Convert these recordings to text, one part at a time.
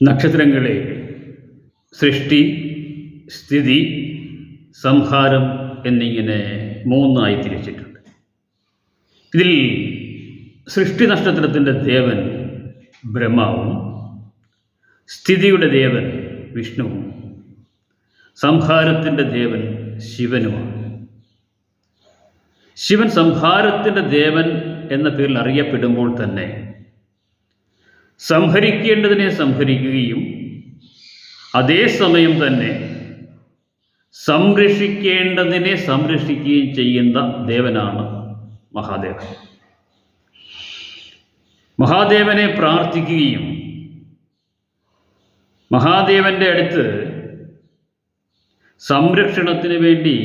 നക്ഷത്രങ്ങളെ സൃഷ്ടി സ്ഥിതി സംഹാരം എന്നിങ്ങനെ മൂന്നായി തിരിച്ചിട്ടുണ്ട്. ഇതിൽ സൃഷ്ടി നക്ഷത്രത്തിന്റെ ദേവൻ ബ്രഹ്മാവും സ്ഥിതിയുടെ ദേവൻ വിഷ്ണുവും സംഹാരത്തിന്റെ ദേവൻ ശിവനുമാണ്. ശിവൻ സംഹാരത്തിന്റെ ദേവൻ എന്ന പേരിൽ അറിയപ്പെടുമ്പോൾ തന്നെ സംഹരിക്കേണ്ടതിനെ സംഹരിക്കുകയും അതേസമയം തന്നെ സംരക്ഷിക്കേണ്ടതിനെ സംരക്ഷിക്കുകയും ചെയ്യുന്ന ദേവനാണ് മഹാദേവൻ. മഹാദേവനെ പ്രാർത്ഥിക്കുകയും മഹാദേവന്റെ അടുത്ത് സംരക്ഷണത്തിന് വേണ്ടി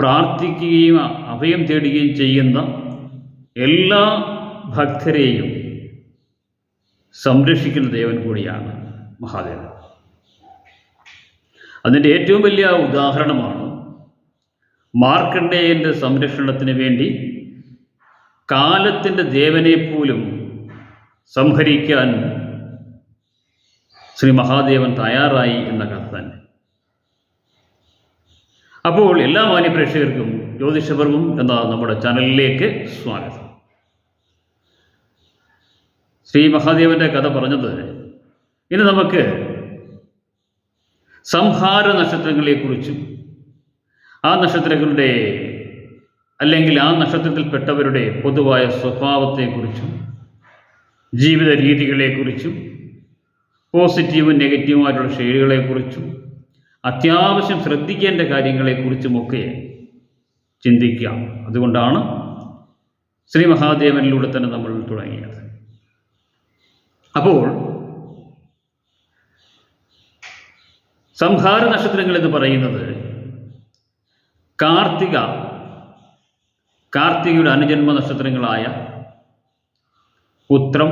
പ്രാർത്ഥിക്കുകയും അഭയം തേടുകയും ചെയ്യുന്ന എല്ലാ ഭക്തരെയും സംരക്ഷിക്കുന്ന ദേവൻ കൂടിയാണ് മഹാദേവൻ. അതിന്റെ ഏറ്റവും വലിയ ഉദാഹരണമാണ് മാർക്കണ്ഡേയന്റെ സംരക്ഷണത്തിന് വേണ്ടി കാലത്തിന്റെ ദേവനെ പോലും സംഹരിക്കാൻ ശ്രീ മഹാദേവൻ തയ്യാറായി എന്ന കഥ തന്നെ. അപ്പോൾ എല്ലാ മാന്യപ്രേക്ഷകർക്കും ജ്യോതിഷപർവം എന്ന നമ്മുടെ ചാനലിലേക്ക് സ്വാഗതം. ശ്രീ മഹാദേവന്റെ കഥ പറഞ്ഞത് ഇനി നമുക്ക് സംഹാര നക്ഷത്രങ്ങളെക്കുറിച്ചും ആ നക്ഷത്രങ്ങളുടെ അല്ലെങ്കിൽ ആ നക്ഷത്രത്തിൽപ്പെട്ടവരുടെ പൊതുവായ സ്വഭാവത്തെക്കുറിച്ചും ജീവിത രീതികളെക്കുറിച്ചും പോസിറ്റീവും നെഗറ്റീവുമായിട്ടുള്ള ഷെയ്ഡുകളെക്കുറിച്ചും അത്യാവശ്യം ശ്രദ്ധിക്കേണ്ട കാര്യങ്ങളെക്കുറിച്ചുമൊക്കെ ചിന്തിക്കാം. അതുകൊണ്ടാണ് ശ്രീ മഹാദേവനിലൂടെ തന്നെ നമ്മൾ തുടങ്ങിയത്. അപ്പോൾ സംഹാര നക്ഷത്രങ്ങൾ എന്ന് പറയുന്നത് കാർത്തിക കാർത്തികയുടെ അനുജന്മ നക്ഷത്രങ്ങളായ ഉത്രം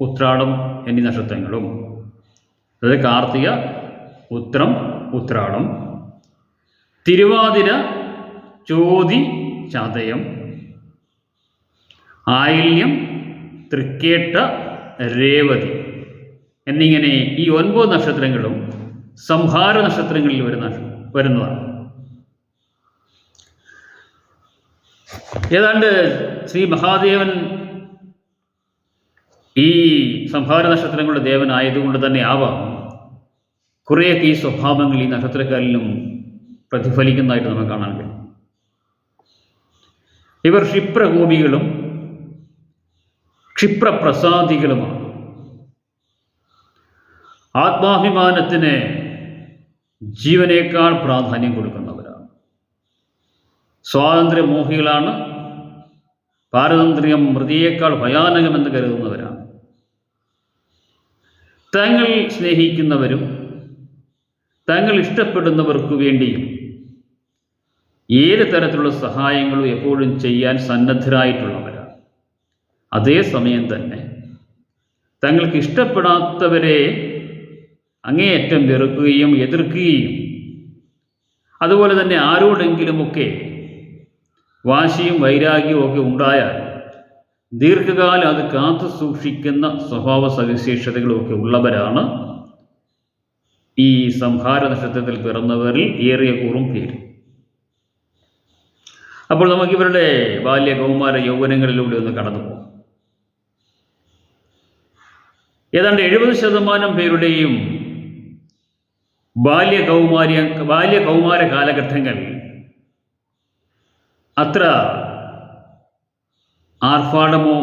ഉത്രാടം എന്നീ നക്ഷത്രങ്ങളും. അതായത് കാർത്തിക ഉത്രം ഉത്രാടം. തിരുവാതിര ചോതി ചതയം. ആയില്യം തൃക്കേട്ട രേവതി. എന്നിങ്ങനെ ഈ ഒൻപത് നക്ഷത്രങ്ങളും സംഹാര നക്ഷത്രങ്ങളിൽ വരുന്ന വരുന്നതാണ്. ഏതാണ്ട് ശ്രീ മഹാദേവൻ ഈ സംഹാര നക്ഷത്രങ്ങളുടെ ദേവനായതുകൊണ്ട് തന്നെ ആവാം. കുറേയൊക്കെ ഈ സ്വഭാവങ്ങൾ ഈ നക്ഷത്രക്കാരിലും പ്രതിഫലിക്കുന്നതായിട്ട് നമുക്ക് കാണാൻ കഴിയും. ഇവർ ക്ഷിപ്രകോപികളും ക്ഷിപ്രപ്രസാദികളുമാണ്. ആത്മാഭിമാനത്തിന് ജീവനേക്കാൾ പ്രാധാന്യം കൊടുക്കുന്നവരാണ്. സ്വാതന്ത്ര്യമോഹികളാണ്. പാരതന്ത്ര്യം മൃതിയേക്കാൾ ഭയാനകമെന്ന് കരുതുന്നവരാണ്. തങ്ങൾ സ്നേഹിക്കുന്നവരും തങ്ങൾ ഇഷ്ടപ്പെടുന്നവർക്ക് വേണ്ടിയും ഏത് തരത്തിലുള്ള സഹായങ്ങളും എപ്പോഴും ചെയ്യാൻ സന്നദ്ധരായിട്ടുള്ളവരാണ്. അതേസമയം തന്നെ തങ്ങൾക്ക് ഇഷ്ടപ്പെടാത്തവരെ അങ്ങേയറ്റം വെറുക്കുകയും എതിർക്കുകയും അതുപോലെ തന്നെ ആരോടെങ്കിലുമൊക്കെ വാശിയും വൈരാഗ്യവും ഒക്കെ ഉണ്ടായാൽ ദീർഘകാലം അത് കാത്തു സൂക്ഷിക്കുന്ന സ്വഭാവ സവിശേഷതകളുമൊക്കെ ഉള്ളവരാണ് ഈ സംഹാര നക്ഷത്രത്തിൽ പിറന്നവരിൽ ഏറിയ കൂറും പേര് അപ്പോൾ നമുക്കിവരുടെ ബാല്യ കൗമാര യൗവനങ്ങളിലൂടെ ഒന്ന് കടന്നു പോകാം. ഏതാണ്ട് എഴുപത് ശതമാനം പേരുടെയും ബാല്യ കൗമാര്യ ബാല്യ കൗമാര കാലഘട്ടങ്ങൾ അത്ര ആർഭാടമോ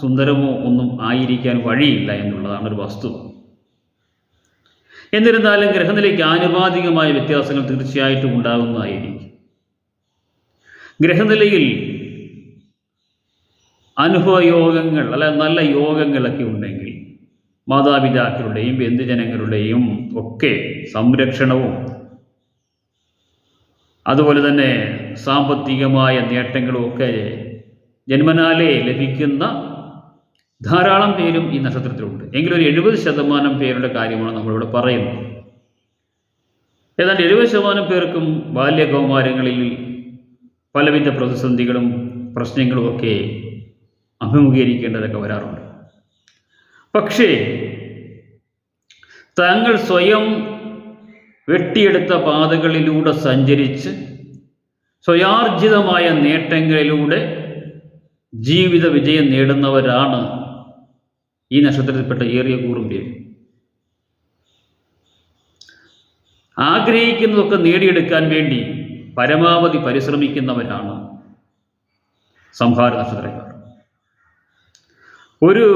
സുന്ദരമോ ഒന്നും ആയിരിക്കാൻ വഴിയില്ല എന്നുള്ളതാണ് ഒരു വസ്തുത എന്നിരുന്നാലും ഗ്രഹനിലയ്ക്ക് ആനുപാതികമായ വ്യത്യാസങ്ങൾ തീർച്ചയായിട്ടും ഉണ്ടാകുന്നതായിരിക്കും. ഗ്രഹനിലയിൽ അനുഭവയോഗങ്ങൾ അല്ല നല്ല യോഗങ്ങളൊക്കെ ഉണ്ടെങ്കിൽ മാതാപിതാക്കളുടെയും ബന്ധുജനങ്ങളുടെയും ഒക്കെ സംരക്ഷണവും അതുപോലെ തന്നെ സാമ്പത്തികമായ നേട്ടങ്ങളും ഒക്കെ ജന്മനാലേ ലഭിക്കുന്ന ധാരാളം പേരും ഈ നക്ഷത്രത്തിലുണ്ട്. എങ്കിലും ഒരു എഴുപത് ശതമാനം പേരുടെ കാര്യമാണ് നമ്മളിവിടെ പറയുന്നത്. ഏതാണ്ട് എഴുപത് ശതമാനം പേർക്കും ബാല്യകൗമാരങ്ങളിൽ പലവിധ പ്രതിസന്ധികളും പ്രശ്നങ്ങളുമൊക്കെ അഭിമുഖീകരിക്കേണ്ടതൊക്കെ വരാറുണ്ട്. പക്ഷേ തങ്ങൾ സ്വയം വെട്ടിയെടുത്ത പാതകളിലൂടെ സഞ്ചരിച്ച് സ്വയാർജിതമായ നേട്ടങ്ങളിലൂടെ ജീവിത വിജയം നേടുന്നവരാണ് ഈ നക്ഷത്രത്തിൽപ്പെട്ട ഏറിയ കൂറും പേര് ആഗ്രഹിക്കുന്നതൊക്കെ നേടിയെടുക്കാൻ വേണ്ടി പരമാവധി പരിശ്രമിക്കുന്നവരാണ് സംഹാര നക്ഷത്രക്കാർ. ഒരു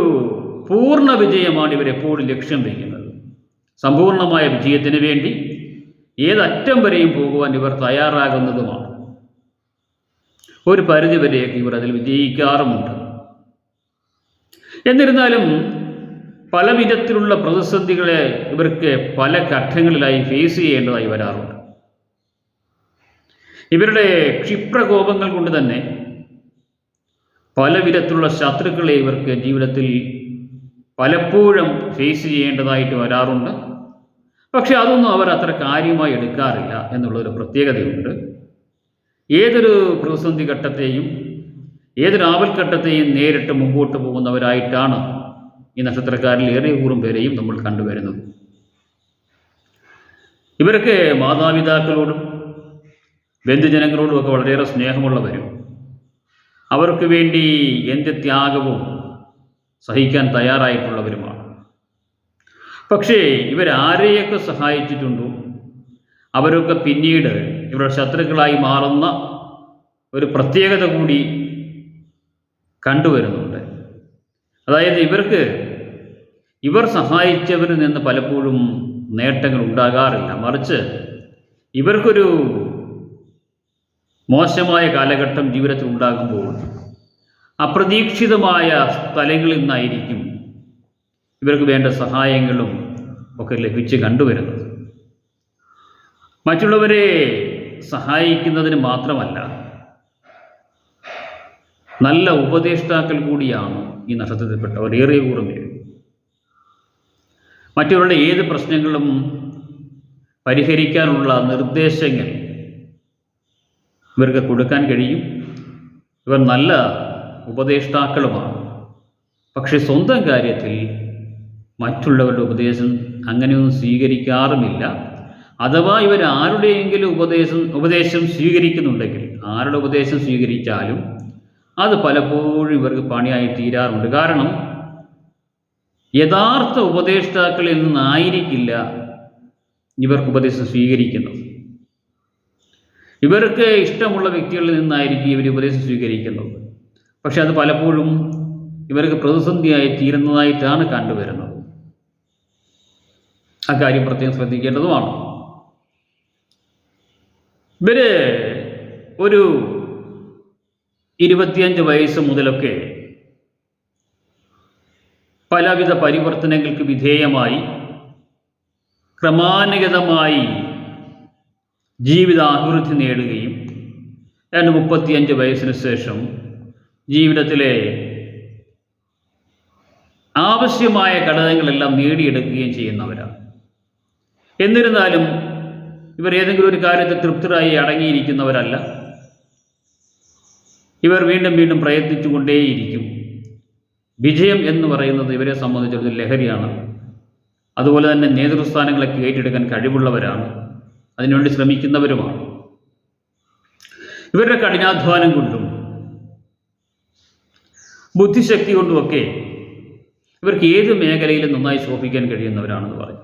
പൂർണ വിജയമാണ് ഇവരെപ്പോഴും ലക്ഷ്യം വയ്ക്കുന്നത്. സമ്പൂർണമായ വിജയത്തിന് വേണ്ടി ഏതറ്റം വരെയും പോകുവാൻ ഇവർ തയ്യാറാകുന്നതുമാണ്. ഒരു പരിധിവരെയൊക്കെ ഇവർ അതിൽ വിജയിക്കാറുമുണ്ട്. എന്നിരുന്നാലും പല വിധത്തിലുള്ള പ്രതിസന്ധികളെ ഇവർക്ക് പല ഘട്ടങ്ങളിലായി ഫേസ് ചെയ്യേണ്ടതായി വരാറുണ്ട്. ഇവരുടെ ക്ഷിപ്രകോപങ്ങൾ കൊണ്ട് തന്നെ പല വിധത്തിലുള്ള ശത്രുക്കളെ ഇവർക്ക് ജീവിതത്തിൽ പലപ്പോഴും ഫേസ് ചെയ്യേണ്ടതായിട്ട് വരാറുണ്ട്. പക്ഷെ അതൊന്നും അവർ അത്ര കാര്യമായി എടുക്കാറില്ല എന്നുള്ളൊരു പ്രത്യേകതയുണ്ട്. ഏതൊരു പ്രതിസന്ധി ഘട്ടത്തെയും ഏതൊരു ആവൽഘട്ടത്തെയും നേരിട്ട് മുമ്പോട്ട് പോകുന്നവരായിട്ടാണ് ഈ നക്ഷത്രക്കാരിൽ ഏറെ കൂറും പേരെയും നമ്മൾ കണ്ടുവരുന്നത്. ഇവരൊക്കെ മാതാപിതാക്കളോടും ബന്ധുജനങ്ങളോടും ഒക്കെ വളരെയേറെ സ്നേഹമുള്ളവരും. അവർക്ക് വേണ്ടി എന്ത് ത്യാഗവും സഹിക്കാൻ തയ്യാറായിട്ടുള്ളവരുമാണ്. പക്ഷേ ഇവരാരെയൊക്കെ സഹായിച്ചിട്ടുണ്ടോ? അവരൊക്കെ പിന്നീട് ഇവരുടെ ശത്രുക്കളായി മാറുന്ന ഒരു പ്രത്യേകത കൂടി കണ്ടുവരുന്നുണ്ട്. അതായത് ഇവർക്ക് ഇവർ സഹായിച്ചവരിൽ നിന്ന് പലപ്പോഴും നേട്ടങ്ങൾ ഉണ്ടാകാറില്ല. മറിച്ച് ഇവർക്കൊരു മോശമായ കാലഘട്ടം ജീവിതത്തിൽ ഉണ്ടാകുമ്പോൾ അപ്രതീക്ഷിതമായ സ്ഥലങ്ങളിൽ നിന്നായിരിക്കും ഇവർക്ക് വേണ്ട സഹായങ്ങളും ഒക്കെ ലഭിച്ച് കണ്ടുവരുന്നത്. മറ്റുള്ളവരെ സഹായിക്കുന്നതിന് മാത്രമല്ല നല്ല ഉപദേഷ്ടാക്കൾ കൂടിയാണ് ഈ നക്ഷത്രത്തിൽപ്പെട്ടവർ. ഏറെ കൂറും മറ്റുള്ളവരുടെ ഏത് പ്രശ്നങ്ങളും പരിഹരിക്കാനുള്ള നിർദ്ദേശങ്ങൾ ഇവർക്ക് കൊടുക്കാൻ കഴിയും. ഇവർ നല്ല ഉപദേഷ്ടാക്കളുമാണ്. പക്ഷെ സ്വന്തം കാര്യത്തിൽ മറ്റുള്ളവരുടെ ഉപദേശം അങ്ങനെയൊന്നും സ്വീകരിക്കാറുമില്ല. അഥവാ ഇവർ ആരുടെയെങ്കിലും ഉപദേശം ഉപദേശം സ്വീകരിക്കുന്നുണ്ടെങ്കിൽ ആരുടെ ഉപദേശം സ്വീകരിച്ചാലും അത് പലപ്പോഴും ഇവർക്ക് പണിയായി തീരാറുണ്ട്. കാരണം യഥാർത്ഥ ഉപദേഷ്ടാക്കളിൽ നിന്നായിരിക്കില്ല ഇവർക്ക് ഉപദേശം സ്വീകരിക്കുന്നത്. ഇവർക്ക് ഇഷ്ടമുള്ള വ്യക്തികളിൽ നിന്നായിരിക്കും ഇവർ ഉപദേശം സ്വീകരിക്കുന്നത്. പക്ഷെ അത് പലപ്പോഴും ഇവർക്ക് പ്രതിസന്ധിയായി തീരുന്നതായിട്ടാണ് കണ്ടുവരുന്നത്. അക്കാര്യം പ്രത്യേകം ശ്രദ്ധിക്കേണ്ടതുമാണ്. ഇവർ ഒരു ഇരുപത്തിയഞ്ച് വയസ്സ് മുതലൊക്കെ പലവിധ പരിവർത്തനങ്ങൾക്ക് വിധേയമായി ക്രമാനുഗതമായി ജീവിതാഭിവൃദ്ധി നേടുകയും രണ്ട് മുപ്പത്തിയഞ്ച് വയസ്സിന് ശേഷം ജീവിതത്തിലെ ആവശ്യമായ ഘടകങ്ങളെല്ലാം നേടിയെടുക്കുകയും ചെയ്യുന്നവരാണ്. എന്നിരുന്നാലും ഇവർ ഏതെങ്കിലും ഒരു കാര്യത്തിൽ തൃപ്തരായി അടങ്ങിയിരിക്കുന്നവരല്ല. ഇവർ വീണ്ടും വീണ്ടും പ്രയത്നിച്ചുകൊണ്ടേയിരിക്കും. വിജയം എന്ന് പറയുന്നത് ഇവരെ സംബന്ധിച്ചിടത്തോളം ലഹരിയാണ്. അതുപോലെ തന്നെ നേതൃസ്ഥാനങ്ങളൊക്കെ ഏറ്റെടുക്കാൻ കഴിവുള്ളവരാണ്. അതിനുവേണ്ടി ശ്രമിക്കുന്നവരുമാണ്. ഇവരുടെ കഠിനാധ്വാനം കൊണ്ടും ബുദ്ധിശക്തി കൊണ്ടുമൊക്കെ ഇവർക്ക് ഏത് മേഖലയിലും നന്നായി ശോഭിക്കാൻ കഴിയുന്നവരാണെന്ന് പറയും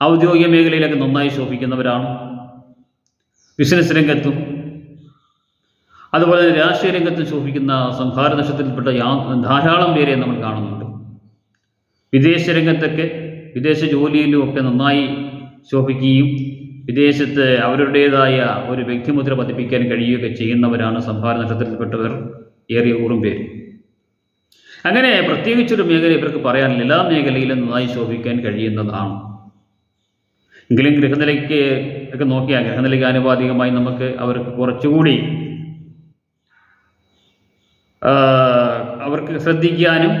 ഔദ്യോഗിക മേഖലയിലൊക്കെ നന്നായി ശോഭിക്കുന്നവരാണ്. ബിസിനസ് രംഗത്തും അതുപോലെ തന്നെ രാഷ്ട്രീയ രംഗത്തും ശോഭിക്കുന്ന സംഹാര നക്ഷത്രത്തിൽപ്പെട്ട ധാരാളം പേരെ നമ്മൾ കാണുന്നുണ്ട്. വിദേശ രംഗത്തൊക്കെ വിദേശ ജോലിയിലും ഒക്കെ നന്നായി ശോഭിക്കുകയും വിദേശത്ത് അവരുടേതായ ഒരു വ്യക്തിമുദ്ര പതിപ്പിക്കാൻ കഴിയുകയൊക്കെ ചെയ്യുന്നവരാണ് സംഹാര നക്ഷത്രത്തിൽപ്പെട്ടവർ ഏറിയ കൂറും പേര്. അങ്ങനെ പ്രത്യേകിച്ചൊരു മേഖല ഇവർക്ക് പറയാനില്ല. എല്ലാ മേഖലയിലും നന്നായി ശോഭിക്കാൻ കഴിയുന്നതാണ്. എങ്കിലും ഗൃഹനിലയ്ക്ക് ഒക്കെ നോക്കിയാൽ ഗൃഹനിലയ്ക്ക് ആനുപാതികമായി നമുക്ക് അവർക്ക് കുറച്ചുകൂടി അവർക്ക് ശ്രദ്ധിക്കാനും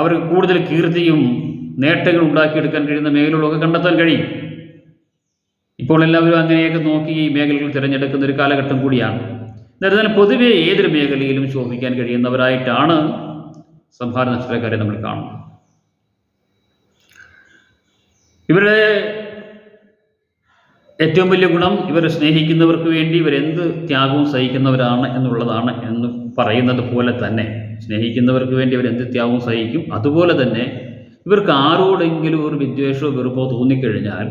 അവർക്ക് കൂടുതൽ കീർത്തിയും നേട്ടങ്ങൾ ഉണ്ടാക്കിയെടുക്കാൻ കഴിയുന്ന മേഖലകളൊക്കെ കണ്ടെത്താൻ കഴിയും. ഇപ്പോൾ എല്ലാവരും അങ്ങനെയൊക്കെ നോക്കി ഈ മേഖലകൾ തിരഞ്ഞെടുക്കുന്ന ഒരു കാലഘട്ടം കൂടിയാണ്. എന്നിരുന്നാലും പൊതുവെ ഏതൊരു മേഖലയിലും ശോഭിക്കാൻ കഴിയുന്നവരായിട്ടാണ് സംഭാര നക്ഷത്രക്കാരെ നമ്മൾ കാണുന്നു ഇവരുടെ ഏറ്റവും വലിയ ഗുണം ഇവരെ സ്നേഹിക്കുന്നവർക്ക് വേണ്ടി ഇവരെന്ത് ത്യാഗവും സഹിക്കുന്നവരാണ് എന്നുള്ളതാണ് എന്ന് പറയുന്നത് പോലെ തന്നെ. സ്നേഹിക്കുന്നവർക്ക് വേണ്ടി ഇവരെന്ത് ത്യാഗവും സഹിക്കും? അതുപോലെ തന്നെ ഇവർക്ക് ആരോടെങ്കിലും ഒരു വിദ്വേഷമോ വെറുപ്പോ തോന്നിക്കഴിഞ്ഞാൽ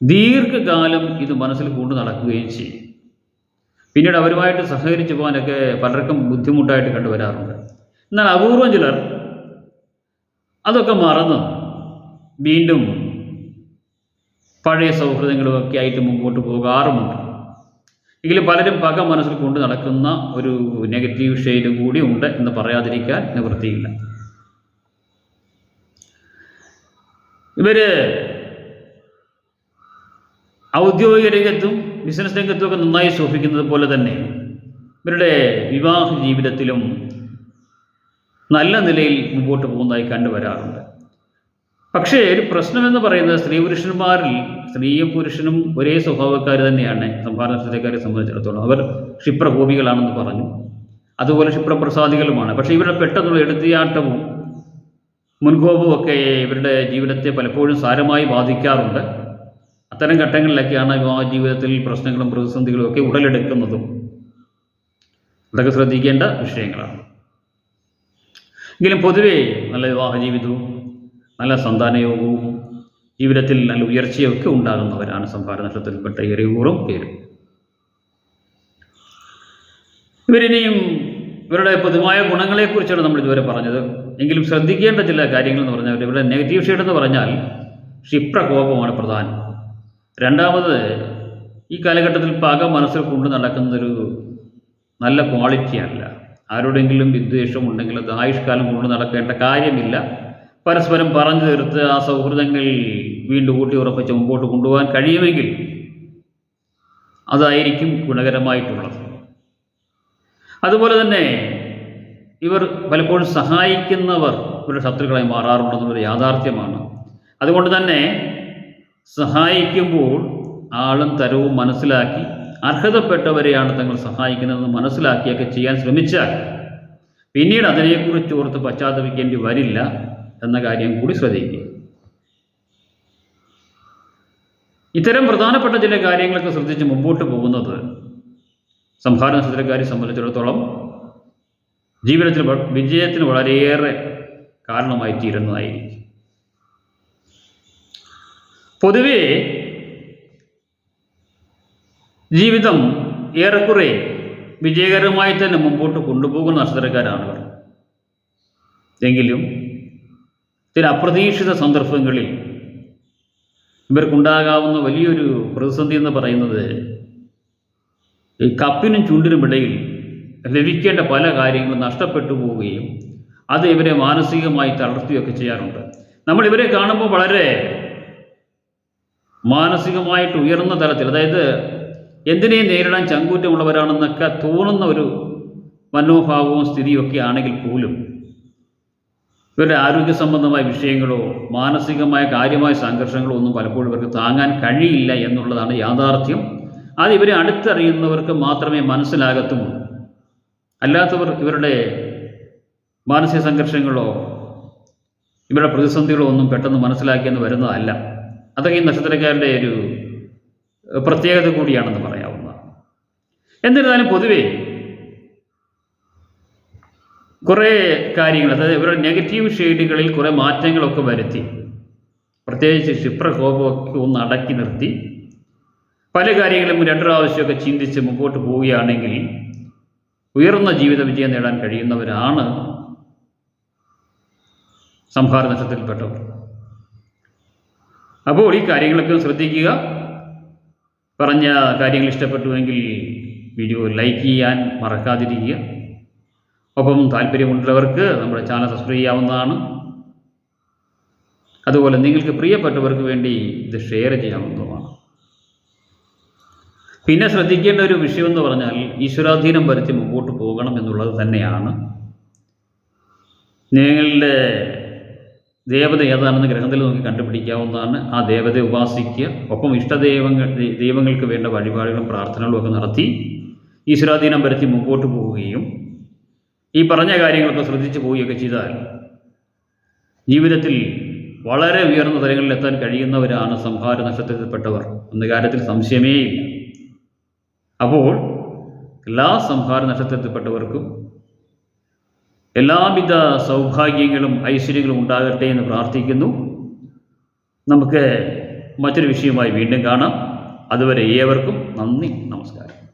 ദീർഘകാലം ഇത് മനസ്സിൽ കൊണ്ടു നടക്കുകയും ചെയ്യും. പിന്നീട് അവരുമായിട്ട് സഹകരിച്ചു പോകാനൊക്കെ പലർക്കും ബുദ്ധിമുട്ടായിട്ട് കണ്ടുവരാറുണ്ട്. എന്നാൽ അപൂർവം ചിലർ അതൊക്കെ മറന്ന്. വീണ്ടും പഴയ സൗഹൃദങ്ങളുമൊക്കെ ആയിട്ട് മുമ്പോട്ട് പോകാറുമുണ്ട്. എങ്കിലും പലരും പക മനസ്സിൽ കൊണ്ട് നടക്കുന്ന ഒരു നെഗറ്റീവ് ഷെയ്ഡ് കൂടി ഉണ്ട് എന്ന് പറയാതിരിക്കാൻ നിവൃത്തിയില്ല ഇവർ ഔദ്യോഗിക രംഗത്തും ബിസിനസ് രംഗത്തും ഒക്കെ നന്നായി ശോഭിക്കുന്നത് പോലെ തന്നെ ഇവരുടെ വിവാഹ ജീവിതത്തിലും നല്ല നിലയിൽ മുമ്പോട്ട് പോകുന്നതായി കണ്ടുവരാറുണ്ട്. പക്ഷേ ഒരു പ്രശ്നമെന്ന് പറയുന്നത് സ്ത്രീ പുരുഷന്മാരിൽ സ്ത്രീയും പുരുഷനും ഒരേ സ്വഭാവക്കാർ തന്നെയാണ് സംഭാരണക്കാരെ സംബന്ധിച്ചിടത്തോളം. അവർ ക്ഷിപ്രഭൂമികളാണെന്ന് പറഞ്ഞു. അതുപോലെ ക്ഷിപ്രപ്രസാദികളുമാണ്. പക്ഷേ ഇവരുടെ പെട്ടെന്നുള്ള എടുത്തിയാട്ടവും മുൻകോപവും ഒക്കെ ഇവരുടെ ജീവിതത്തെ പലപ്പോഴും സാരമായി ബാധിക്കാറുണ്ട്. അത്തരം ഘട്ടങ്ങളിലൊക്കെയാണ് വിവാഹ ജീവിതത്തിൽ പ്രശ്നങ്ങളും പ്രതിസന്ധികളും ഒക്കെ ഉടലെടുക്കുന്നതും. അതൊക്കെ ശ്രദ്ധിക്കേണ്ട വിഷയങ്ങളാണ്. എങ്കിലും പൊതുവേ നല്ല വിവാഹ ജീവിതവും നല്ല സന്താനയോഗവും ജീവിതത്തിൽ നല്ല ഉയർച്ചയൊക്കെ ഉണ്ടാകുന്നവരാണ് സംഭാര നക്ഷത്രത്തിൽപ്പെട്ട എറിയൂറും പേരും. ഇവരിനിയും ഇവരുടെ പൊതുവായ ഗുണങ്ങളെക്കുറിച്ചാണ് നമ്മൾ ഇതുവരെ പറഞ്ഞത്. എങ്കിലും ശ്രദ്ധിക്കേണ്ട ചില കാര്യങ്ങൾ എന്ന് പറഞ്ഞാൽ ഇവരുടെ നെഗറ്റീവ് ഷെയ്ഡ് എന്ന് പറഞ്ഞാൽ ക്ഷിപ്രകോപമാണ് പ്രധാനം. രണ്ടാമത് ഈ കാലഘട്ടത്തിൽ പക മനസ്സിൽ കൊണ്ട് നടക്കുന്നൊരു നല്ല ക്വാളിറ്റി അല്ല. ആരോടെങ്കിലും വിദ്വേഷം ഉണ്ടെങ്കിൽ അത് ആയുഷ്കാലം കൊണ്ട് നടക്കേണ്ട കാര്യമില്ല. പരസ്പരം പറഞ്ഞു തീർത്ത് ആ സൗഹൃദങ്ങൾ വീണ്ടും കൂട്ടി ഉറപ്പിച്ച് മുമ്പോട്ട് കൊണ്ടുപോകാൻ കഴിയുമെങ്കിൽ അതായിരിക്കും ഗുണകരമായിട്ടുള്ളത്. അതുപോലെ തന്നെ ഇവർ പലപ്പോഴും സഹായിക്കുന്നവർ ഇവരുടെ ശത്രുക്കളായി മാറാറുണ്ടെന്നുള്ളൊരു യാഥാർത്ഥ്യമാണ്. അതുകൊണ്ട് തന്നെ സഹായിക്കുമ്പോൾ ആളും തരവും മനസ്സിലാക്കി അർഹതപ്പെട്ടവരെയാണ് തങ്ങൾ സഹായിക്കുന്നതെന്ന് മനസ്സിലാക്കിയൊക്കെ ചെയ്യാൻ ശ്രമിച്ചാൽ പിന്നീട് അതിനെക്കുറിച്ച് ഓർത്ത് പശ്ചാത്തപിക്കേണ്ടി വരില്ല എന്ന കാര്യം കൂടി ശ്രദ്ധിക്കുക. ഇത്തരം പ്രധാനപ്പെട്ട ചില കാര്യങ്ങളൊക്കെ ശ്രദ്ധിച്ച് മുമ്പോട്ട് പോകുന്നത് സംഹാര നക്ഷത്രക്കാരെ സംബന്ധിച്ചിടത്തോളം ജീവിതത്തിൽ വിജയത്തിന് വളരെയേറെ കാരണമായി തീരുന്നതായിരിക്കും പൊതുവേ ജീവിതം ഏറെക്കുറെ വിജയകരമായി തന്നെ മുമ്പോട്ട് കൊണ്ടുപോകുന്ന നക്ഷത്രക്കാരാണ് എങ്കിലും ചില അപ്രതീക്ഷിത സന്ദർഭങ്ങളിൽ ഇവർക്കുണ്ടാകാവുന്ന വലിയൊരു പ്രതിസന്ധി എന്ന് പറയുന്നത് ഈ കപ്പിനും ചുണ്ടിനും ഇടയിൽ ലഭിക്കേണ്ട പല കാര്യങ്ങളും നഷ്ടപ്പെട്ടു പോവുകയും അത് ഇവരെ മാനസികമായി തളർത്തുകയൊക്കെ ചെയ്യാറുണ്ട്. നമ്മൾ ഇവരെ കാണുമ്പോൾ വളരെ മാനസികമായിട്ട് ഉയർന്ന തലത്തിൽ അതായത് എന്തിനേയും നേരിടാൻ ചങ്കൂറ്റമുള്ളവരാണെന്നൊക്കെ തോന്നുന്ന ഒരു മനോഭാവവും സ്ഥിതിയൊക്കെ ആണെങ്കിൽ പോലും ഇവരുടെ ആരോഗ്യ സംബന്ധമായ വിഷയങ്ങളോ മാനസികമായ കാര്യമായ സംഘർഷങ്ങളോ ഒന്നും പലപ്പോഴും ഇവർക്ക് താങ്ങാൻ കഴിയില്ല എന്നുള്ളതാണ് യാഥാർത്ഥ്യം. അത് ഇവരെ അടുത്തറിയുന്നവർക്ക് മാത്രമേ മനസ്സിലാകത്തുമുള്ളൂ അല്ലാത്തവർ ഇവരുടെ മാനസിക സംഘർഷങ്ങളോ ഇവരുടെ പ്രതിസന്ധികളോ ഒന്നും പെട്ടെന്ന് മനസ്സിലാക്കിയെന്ന് വരുന്നതല്ല. അതൊക്കെ ഈ നക്ഷത്രക്കാരുടെ ഒരു പ്രത്യേകത കൂടിയാണെന്ന് പറയാവുന്നതാണ്. എന്നിരുന്നാലും പൊതുവേ കുറേ കാര്യങ്ങൾ അതായത് ഇവരുടെ നെഗറ്റീവ് ഷെയ്ഡുകളിൽ കുറേ മാറ്റങ്ങളൊക്കെ വരുത്തി പ്രത്യേകിച്ച് ക്ഷിപ്രകോപമൊക്കെ ഒന്ന് അടക്കി നിർത്തി പല കാര്യങ്ങളും രണ്ടു പ്രാവശ്യമൊക്കെ ചിന്തിച്ച് മുമ്പോട്ട് പോവുകയാണെങ്കിൽ ഉയർന്ന ജീവിത വിജയം നേടാൻ കഴിയുന്നവരാണ് സംഹാര നക്ഷത്രത്തിൽപ്പെട്ടവർ. അപ്പോൾ ഈ കാര്യങ്ങളൊക്കെ ശ്രദ്ധിക്കുക. പറഞ്ഞ കാര്യങ്ങൾ ഇഷ്ടപ്പെട്ടുവെങ്കിൽ വീഡിയോ ലൈക്ക് ചെയ്യാൻ മറക്കാതിരിക്കുക. ഒപ്പം താല്പര്യമുള്ളവർക്ക് നമ്മുടെ ചാനൽ സബ്സ്ക്രൈബ് ചെയ്യാവുന്നതാണ്. അതുപോലെ നിങ്ങൾക്ക് പ്രിയപ്പെട്ടവർക്ക് വേണ്ടി ഇത് ഷെയർ ചെയ്യാവുന്നതുമാണ്. പിന്നെ ശ്രദ്ധിക്കേണ്ട ഒരു വിഷയം എന്ന് പറഞ്ഞാൽ ഈശ്വരാധീനം വരുത്തി മുമ്പോട്ട് പോകണം എന്നുള്ളത് തന്നെയാണ്. നിങ്ങളുടെ ദേവത ഏതാണെന്ന് ഗ്രഹത്തിൽ നോക്കി കണ്ടുപിടിക്കാവുന്നതാണ്. ആ ദേവതയെ ഉപാസിക്കുക. ഒപ്പം ഇഷ്ടദൈവങ്ങൾ ദൈവങ്ങൾക്ക് വേണ്ട വഴിപാടുകളും പ്രാർത്ഥനകളും ഒക്കെ നടത്തി ഈശ്വരാധീനം വരുത്തി മുമ്പോട്ട് പോവുകയും ഈ പറഞ്ഞ കാര്യങ്ങളൊക്കെ ശ്രദ്ധിച്ചു പോവുകയൊക്കെ ചെയ്താൽ ജീവിതത്തിൽ വളരെ ഉയർന്ന തലങ്ങളിൽ എത്താൻ കഴിയുന്നവരാണ് സംഹാര നക്ഷത്രത്തിൽപ്പെട്ടവർ. എന്ന കാര്യത്തിൽ സംശയമേ ഇല്ല. അപ്പോൾ എല്ലാ സംഹാര നക്ഷത്രത്തിൽപ്പെട്ടവർക്കും എല്ലാവിധ സൗഭാഗ്യങ്ങളും ഐശ്വര്യങ്ങളും ഉണ്ടാകട്ടെ എന്ന് പ്രാർത്ഥിക്കുന്നു. നമുക്ക് മറ്റൊരു വിഷയവുമായി വീണ്ടും കാണാം. അതുവരെ ഏവർക്കും നന്ദി നമസ്കാരം.